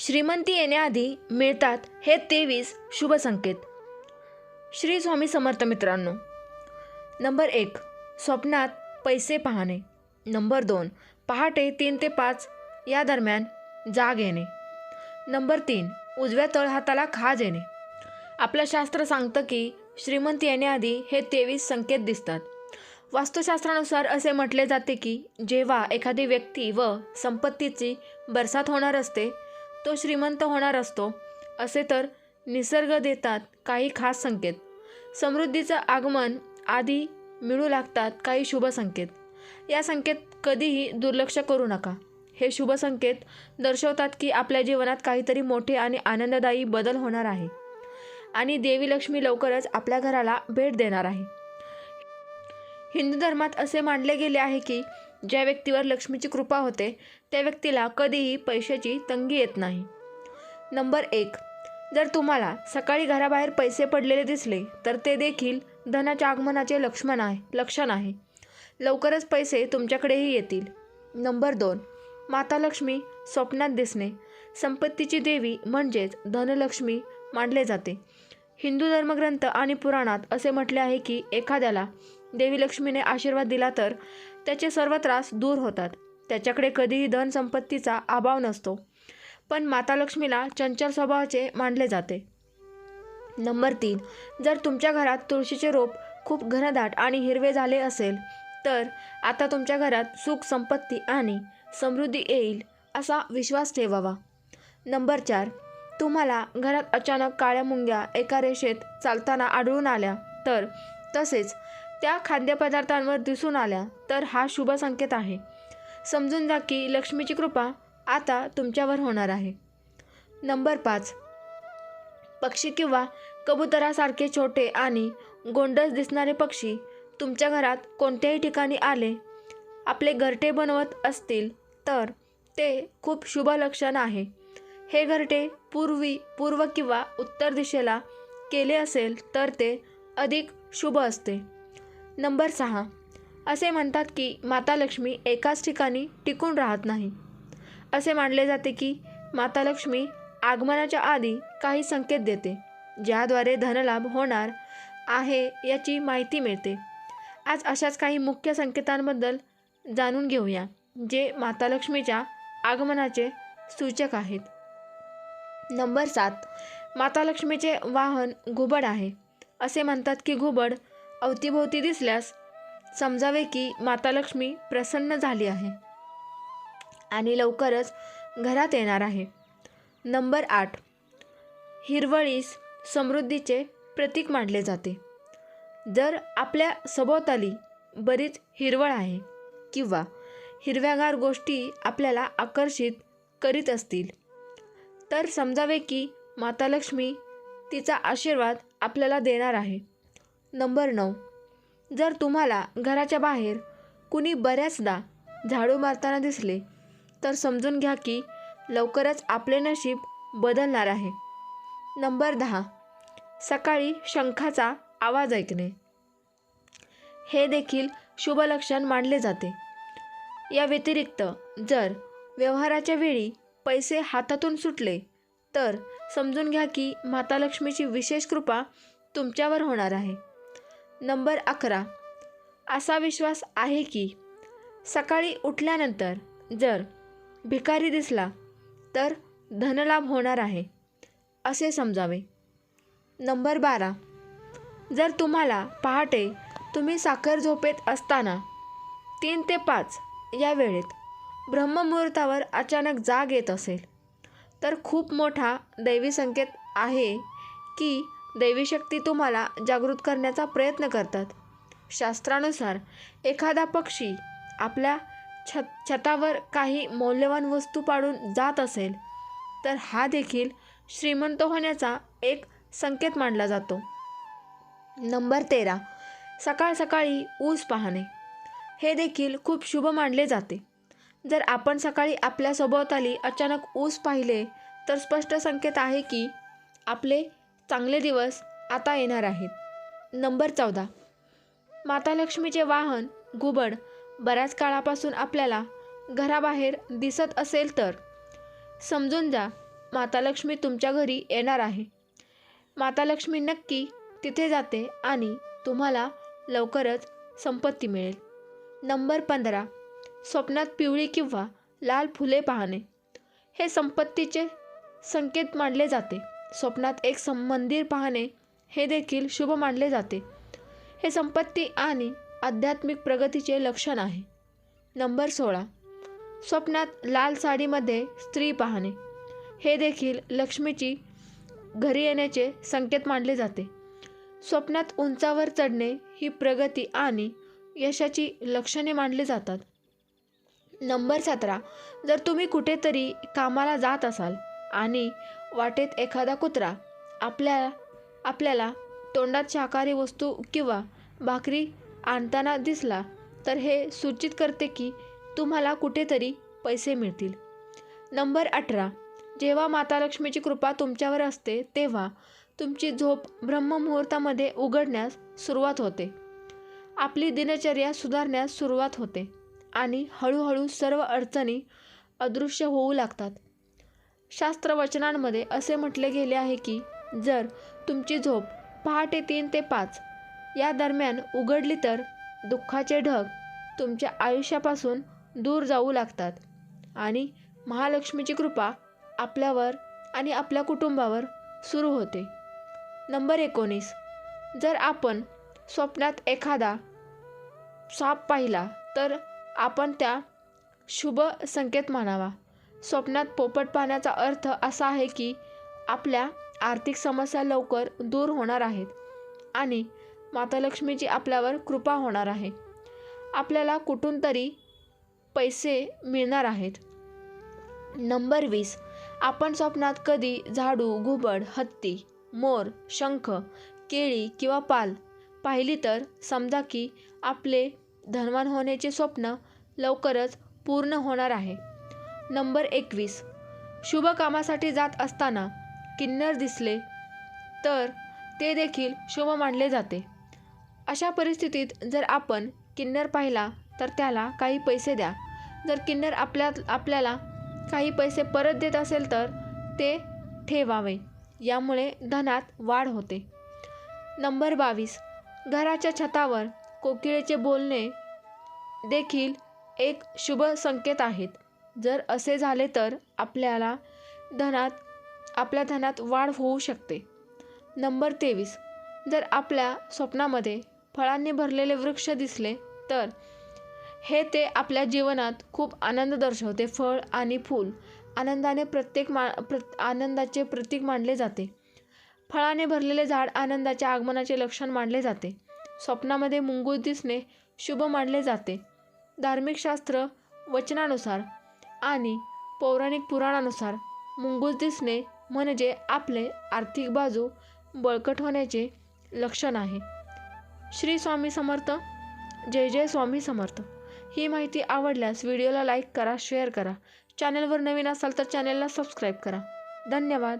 श्रीमंती येण्याआधी मिळतात हे तेवीस शुभ संकेत. श्री स्वामी समर्थ मित्रांनो नंबर एक स्वप्नात पैसे पाहणे. नंबर दोन पहाटे तीन ते पाच या दरम्यान जाग येणे. नंबर तीन उजव्या तळहाताला खाज येणे. आपलं शास्त्र सांगतं की श्रीमंत येण्याआधी हे तेवीस संकेत दिसतात. वास्तुशास्त्रानुसार असे म्हटले जाते की जेव्हा एखादी व्यक्ती व संपत्तीची बरसात होणार असते तो श्रीमंत होणार असतो. असे तर निसर्ग देतात काही खास संकेत. समृद्धीचं आगमन आधी मिळू लागतात काही शुभ संकेत. या संकेत कधीही दुर्लक्ष करू नका. हे शुभ संकेत दर्शवतात की आपल्या जीवनात काहीतरी मोठे आणि आनंददायी बदल होणार आहे. आणि देवी लक्ष्मी लवकरच आपल्या घराला भेट देणार आहे. हिंदू धर्मात असे मानले गेले आहे की ज्या व्यक्तीवर लक्ष्मीची कृपा होते त्या व्यक्तीला कधीही पैशाची तंगी येत नाही. नंबर एक. जर तुम्हाला सकाळी घराबाहेर पैसे पडलेले दिसले तर ते देखील धनाच्या आगमनाचे लक्ष्मण आहे लक्षण आहे. लवकरच पैसे तुमच्याकडेही येतील. नंबर दोन. माता लक्ष्मी स्वप्नात दिसणे. संपत्तीची देवी म्हणजेच धनलक्ष्मी मानले जाते. हिंदू धर्मग्रंथ आणि पुराणात असे म्हटले आहे की एखाद्याला देवी लक्ष्मीने आशीर्वाद दिला तर त्याचे सर्व त्रास दूर होतात. त्याच्याकडे कधीही धन संपत्तीचा अभाव नसतो पण माता लक्ष्मीला चंचल स्वभावाचे मानले जाते. नंबर तीन. जर तुमच्या घरात तुळशीचे रोप खूप घनदाट आणि हिरवे झाले असेल तर आता तुमच्या घरात सुख संपत्ती आणि समृद्धी येईल असा विश्वास ठेवावा. नंबर चार. तुम्हाला घरात अचानक काळ्या मुंग्या एका रेषेत चालताना आढळून आल्या तर? तसेच त्या खाद्यपदार्थांवर दिसून आल्या तर हा शुभ संकेत आहे. समजून जा की लक्ष्मीची कृपा आता तुमच्यावर होणार आहे. नंबर पाच. पक्षी किंवा कबुतरासारखे छोटे आणि गोंडस दिसणारे पक्षी तुमच्या घरात कोणत्याही ठिकाणी आले आपले घरटे बनवत असतील तर? ते खूप शुभ लक्षण आहे. हे घरटे पूर्वी पूर्व किंवा उत्तर दिशेला केले असेल तर ते अधिक शुभ असते. नंबर सहा. असे म्हणतात की माता लक्ष्मी एकाच ठिकाणी टिकून राहत नाही. असे मानले जाते की माता लक्ष्मी आगमनाच्या आधी काही संकेत देते ज्याद्वारे धनलाभ होणार आहे याची माहिती मिळते. आज अशाच काही मुख्य संकेतांबद्दल जाणून घेऊया जे माता लक्ष्मीच्या आगमनाचे सूचक आहेत. नंबर सात. माता लक्ष्मीचे वाहन घुबड आहे. असे म्हणतात की घुबड अवतीभोवती दिसल्यास समजावे की माता लक्ष्मी प्रसन्न झाली आहे आणि लवकरच घरात येणार आहे. नंबर आठ. हिरवळीस समृद्धीचे प्रतीक मानले जाते. जर आपल्या सभोवताली बरीच हिरवळ आहे किंवा हिरव्यागार गोष्टी आपल्याला आकर्षित करीत असतील तर समजावे की माता लक्ष्मी तिचा आशीर्वाद आपल्याला देणार आहे. नंबर नऊ. जर तुम्हाला घराच्या बाहेर कुणी बऱ्याचदा झाडू मारताना दिसले तर समजून घ्या की लवकरच आपले नशीब बदलणार आहे. नंबर दहा. सकाळी शंखाचा आवाज ऐकणे. हे देखील शुभ लक्षण मानले जाते. या व्यतिरिक्त जर व्यवहाराच्या वेळी पैसे हातातून सुटले. तर समजून घ्या की माता लक्ष्मीची विशेष कृपा तुमच्यावर होणार आहे. नंबर अकरा. असा विश्वास आहे की सकाळी उठल्यानंतर जर भिकारी दिसला तर धनलाभ होणार आहे असे समजावे. नंबर बारा. जर तुम्हाला पहाटे तुम्ही साखर झोपेत असताना तीन ते पाच या वेळेत ब्रह्ममुहूर्तावर अचानक जाग येत असेल. तर खूप मोठा दैवी संकेत आहे की दैवी शक्ती तुम्हाला जागृत करण्याचा प्रयत्न करतात. शास्त्रानुसार एखादा पक्षी आपल्या छत छतावर काही मौल्यवान वस्तू पाडून जात असेल तर हा देखील श्रीमंत होण्याचा एक संकेत मानला जातो. नंबर तेरा. सकाळ सकाळी ऊस पाहणे. हे देखील खूप शुभ मानले जाते. जर आपण सकाळी आपल्या सभोवताली अचानक ऊस पाहिले तर स्पष्ट संकेत आहे की आपले चांगले दिवस आता येणार आहेत. नंबर चौदा. माता लक्ष्मीचे वाहन घुबड बऱ्याच काळापासून आपल्याला घराबाहेर दिसत असेल तर. समजून जा माता लक्ष्मी तुमच्या घरी येणार आहे. माता लक्ष्मी नक्की तिथे जाते आणि तुम्हाला लवकरच संपत्ती मिळेल. नंबर पंधरा. स्वप्नात पिवळी किंवा लाल फुले पाहणे. हे संपत्तीचे संकेत मानले जाते. स्वप्नात एक सं मंदिर पाहणे हे देखील शुभ मानले जाते. हे संपत्ती आणि आध्यात्मिक प्रगतीचे लक्षण आहे. नंबर सोळा. स्वप्नात लाल साडीमध्ये स्त्री पाहणे. हे देखील लक्ष्मीची घरी येण्याचे संकेत मानले जाते. स्वप्नात उंचावर चढणे ही प्रगती आणि यशाची लक्षणे मानली जातात. नंबर सतरा. जर तुम्ही कुठेतरी कामाला जात असाल आणि वाटेत एखादा कुत्रा आपल्या आपल्याला तोंडात शाकाहारी वस्तू किंवा भाकरी आणताना दिसला तर हे सूचित करते की तुम्हाला कुठेतरी पैसे मिळतील. नंबर अठरा. जेव्हा माता लक्ष्मीची कृपा तुमच्यावर असते तेव्हा तुमची झोप ब्रह्ममुहूर्तामध्ये उघडण्यास सुरुवात होते. आपली दिनचर्या सुधारण्यास सुरुवात होते. आणि हळूहळू सर्व अडचणी अदृश्य होऊ लागतात. शास्त्रवचनांमध्ये असे म्हटले गेले आहे की जर तुमची झोप पहाटे तीन ते पाच या दरम्यान उघडली तर दुःखाचे ढग तुमच्या आयुष्यापासून दूर जाऊ लागतात आणि महालक्ष्मीची कृपा आपल्यावर आणि आपल्या कुटुंबावर सुरू होते. नंबर एकोणीस. जर आपण स्वप्नात एखादा साप पाहिला तर आपण त्या शुभ संकेत मानावा. स्वप्नात पोपट पाहण्याचा अर्थ असा आहे की आपल्या आर्थिक समस्या लवकर दूर होणार आहेत आणि माता लक्ष्मीची आपल्यावर कृपा होणार आहे. आपल्याला कुठून तरी पैसे मिळणार आहेत. नंबर वीस. आपण स्वप्नात कधी झाडू घुबड हत्ती मोर शंख केळी किंवा पाल पाहिली तर समजा की आपले धनवान होण्याचे स्वप्न लवकरच पूर्ण होणार आहे. नंबर एकवीस. शुभ कामासाठी जात असताना किन्नर दिसले तर ते देखील शुभ मानले जाते. अशा परिस्थितीत जर आपण किन्नर पाहिला तर त्याला काही पैसे द्या. जर किन्नर आपल्या आपल्याला काही पैसे परत देत असेल तर ते ठेवावे. यामुळे धनात वाढ होते. नंबर बावीस. घराच्या छतावर कोकिळेचे बोलणे देखील एक शुभ संकेत आहेत. जर असे झाले तर आपल्याला धनात आपल्या धनात वाढ होऊ शकते. नंबर तेवीस. जर आपल्या स्वप्नामध्ये फळांनी भरलेले वृक्ष दिसले तर हे ते आपल्या जीवनात खूप आनंद दर्शवते. फळ आणि फूल आनंदाने प्रत्येक मा प्र आनंदाचे प्रतीक मानले जाते. फळाने भरलेले झाड आनंदाच्या आगमनाचे लक्षण मानले जाते. स्वप्नामध्ये मुंगूस दिसणे शुभ मानले जाते. धार्मिक शास्त्र वचनानुसार आणि पौराणिक पुराणानुसार मुंगूस दिसणे म्हणजे आपले आर्थिक बाजू बळकट होण्याचे लक्षण आहे. श्री स्वामी समर्थ. जय जय स्वामी समर्थ. ही माहिती आवडल्यास व्हिडिओला लाईक करा शेअर करा. चॅनलवर नवीन असाल तर चॅनलला सबस्क्राईब करा. धन्यवाद.